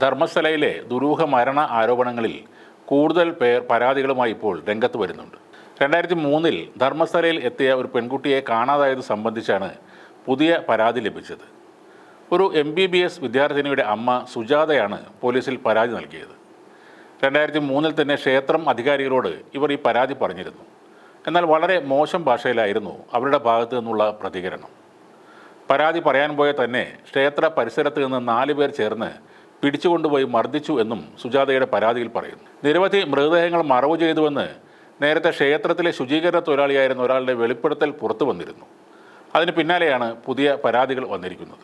ധർമ്മസ്ഥലയിലെ ദുരൂഹ മരണ ആരോപണങ്ങളിൽ കൂടുതൽ പേർ പരാതികളുമായി ഇപ്പോൾ രംഗത്ത് വരുന്നുണ്ട്. രണ്ടായിരത്തി മൂന്നിൽ ധർമ്മസ്ഥലയിൽ എത്തിയ ഒരു പെൺകുട്ടിയെ കാണാതായത് സംബന്ധിച്ചാണ് പുതിയ പരാതി ലഭിച്ചത്. ഒരു എം ബി ബി എസ് വിദ്യാർത്ഥിനിയുടെ അമ്മ സുജാതയാണ് പോലീസിൽ പരാതി നൽകിയത്. രണ്ടായിരത്തി മൂന്നിൽ തന്നെ ക്ഷേത്രം അധികാരികളോട് ഇവർ ഈ പരാതി പറഞ്ഞിരുന്നു. എന്നാൽ വളരെ മോശം ഭാഷയിലായിരുന്നു അവരുടെ ഭാഗത്തു നിന്നുള്ള പ്രതികരണം. പരാതി പറയാൻ പോയ തന്നെ ക്ഷേത്ര പരിസരത്ത് നിന്ന് നാല് പേർ ചേർന്ന് പിടിച്ചുകൊണ്ടുപോയി മർദ്ദിച്ചു എന്നും സുജാതയുടെ പരാതിയിൽ പറയുന്നു. നിരവധി മൃതദേഹങ്ങൾ മറവ് ചെയ്തുവെന്ന് നേരത്തെ ക്ഷേത്രത്തിലെ ശുചീകരണ തൊഴിലാളിയായിരുന്ന ഒരാളുടെ വെളിപ്പെടുത്തൽ പുറത്തു വന്നിരുന്നു. അതിന് പിന്നാലെയാണ് പുതിയ പരാതികൾ വന്നിരിക്കുന്നത്.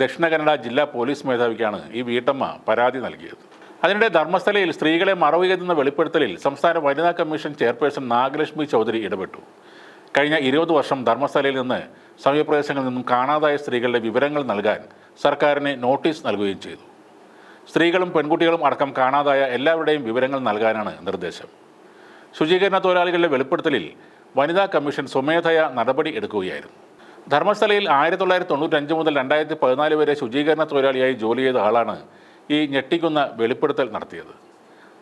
ദക്ഷിണ കന്നഡ ജില്ലാ പോലീസ് മേധാവിക്കാണ് ഈ വീട്ടമ്മ പരാതി നൽകിയത്. അതിനിടെ ധർമ്മസ്ഥലയിൽ സ്ത്രീകളെ മറവ് ചെയ്തെന്ന വെളിപ്പെടുത്തലിൽ സംസ്ഥാന വനിതാ കമ്മീഷൻ ചെയർപേഴ്സൺ നാഗലക്ഷ്മി ചൗധരി ഇടപെട്ടു. കഴിഞ്ഞ ഇരുപത് വർഷം ധർമ്മസ്ഥലയിൽ നിന്ന് സമീപപ്രദേശങ്ങളിൽ നിന്നും കാണാതായ സ്ത്രീകളുടെ വിവരങ്ങൾ നൽകാൻ സർക്കാരിന് നോട്ടീസ് നൽകുകയും ചെയ്തു. സ്ത്രീകളും പെൺകുട്ടികളും അടക്കം കാണാതായ എല്ലാവരുടെയും വിവരങ്ങൾ നൽകാനാണ് നിർദ്ദേശം. ശുചീകരണ തൊഴിലാളികളുടെ വെളിപ്പെടുത്തലിൽ വനിതാ കമ്മീഷൻ സ്വമേധയ നടപടി എടുക്കുകയായിരുന്നു. ധർമ്മസ്ഥലയിൽ ആയിരത്തി തൊള്ളായിരത്തി തൊണ്ണൂറ്റഞ്ച് മുതൽ രണ്ടായിരത്തി പതിനാല് വരെ ശുചീകരണ തൊഴിലാളിയായി ജോലി ചെയ്ത ആളാണ് ഈ ഞെട്ടിക്കുന്ന വെളിപ്പെടുത്തൽ നടത്തിയത്.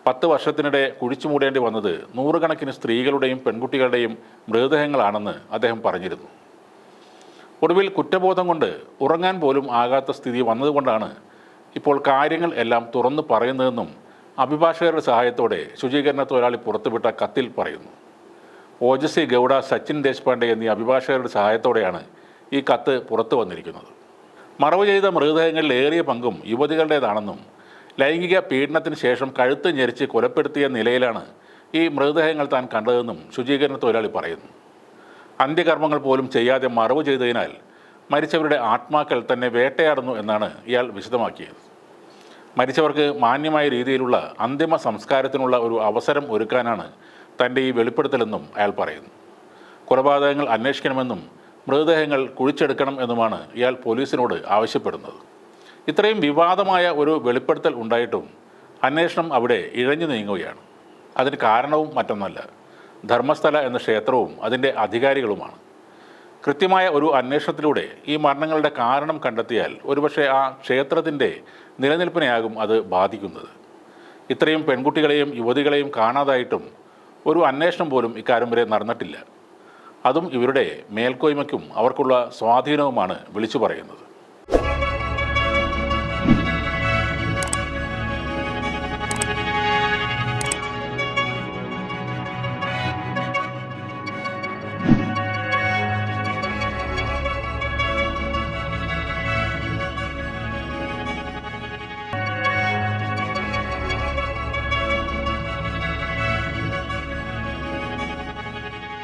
പത്ത് വർഷത്തിനിടെ കുഴിച്ചു മൂടേണ്ടി വന്നത് നൂറുകണക്കിന് സ്ത്രീകളുടെയും പെൺകുട്ടികളുടെയും മൃതദേഹങ്ങളാണെന്ന് അദ്ദേഹം പറഞ്ഞിരുന്നു. ഒടുവിൽ കുറ്റബോധം കൊണ്ട് ഉറങ്ങാൻ പോലും ആകാത്ത സ്ഥിതി വന്നതുകൊണ്ടാണ് ഇപ്പോൾ കാര്യങ്ങൾ എല്ലാം തുറന്നു പറയുന്നതെന്നും അഭിഭാഷകരുടെ സഹായത്തോടെ ശുചീകരണ തൊഴിലാളി പുറത്തുവിട്ട കത്തിൽ പറയുന്നു. ഓജസ്വി ഗൗഡ സച്ചിൻ ദേശ്പാണ്ഡെ എന്നീ അഭിഭാഷകരുടെ സഹായത്തോടെയാണ് ഈ കത്ത് പുറത്തു വന്നിരിക്കുന്നത്. മറവ് ചെയ്ത മൃതദേഹങ്ങളിൽ ഏറിയ പങ്കും യുവതികളുടേതാണെന്നും ലൈംഗിക പീഡനത്തിന് ശേഷം കഴുത്ത് ഞെരിച്ച് കൊലപ്പെടുത്തിയ നിലയിലാണ് ഈ മൃതദേഹങ്ങൾ താൻ കണ്ടതെന്നും ശുചീകരണ തൊഴിലാളി പറയുന്നു. അന്ത്യകർമ്മങ്ങൾ പോലും ചെയ്യാതെ മറവ് ചെയ്തതിനാൽ മരിച്ചവരുടെ ആത്മാക്കൾ തന്നെ വേട്ടയാടുന്നു എന്നാണ് ഇയാൾ വിശദമാക്കിയത്. മരിച്ചവർക്ക് മാന്യമായ രീതിയിലുള്ള അന്തിമ സംസ്കാരത്തിനുള്ള ഒരു അവസരം ഒരുക്കാനാണ് തന്റെ ഈ വെളിപ്പെടുത്തലെന്നും അയാൾ പറയുന്നു. കൊലപാതകങ്ങൾ അന്വേഷിക്കണമെന്നും മൃതദേഹങ്ങൾ കുഴിച്ചെടുക്കണം എന്നുമാണ് ഇയാൾ പോലീസിനോട് ആവശ്യപ്പെടുന്നത്. ഇത്രയും വിവാദമായ ഒരു വെളിപ്പെടുത്തൽ ഉണ്ടായിട്ടും അന്വേഷണം അവിടെ ഇഴഞ്ഞു നീങ്ങുകയാണ്. അതിന് കാരണവും മറ്റൊന്നല്ല. ധർമ്മസ്ഥല എന്ന ക്ഷേത്രവും അതിന്റെ അധികാരികളുമാണ്. കൃത്യമായ ഒരു അന്വേഷണത്തിലൂടെ ഈ മരണങ്ങളുടെ കാരണം കണ്ടെത്തിയാൽ ഒരുപക്ഷെ ആ ക്ഷേത്രത്തിന്റെ നിലനിൽപ്പിനെയാകും അത് ബാധിക്കുന്നത്. ഇത്രയും പെൺകുട്ടികളെയും യുവതികളെയും കാണാതായിട്ടും ഒരു അന്വേഷണം പോലും ഇക്കാര്യം വരെ നടന്നിട്ടില്ല. അതും ഇവരുടെ മേൽക്കോയ്മയ്ക്കും അവർക്കുള്ള സ്വാധീനവുമാണ് വിളിച്ചു പറയുന്നത്.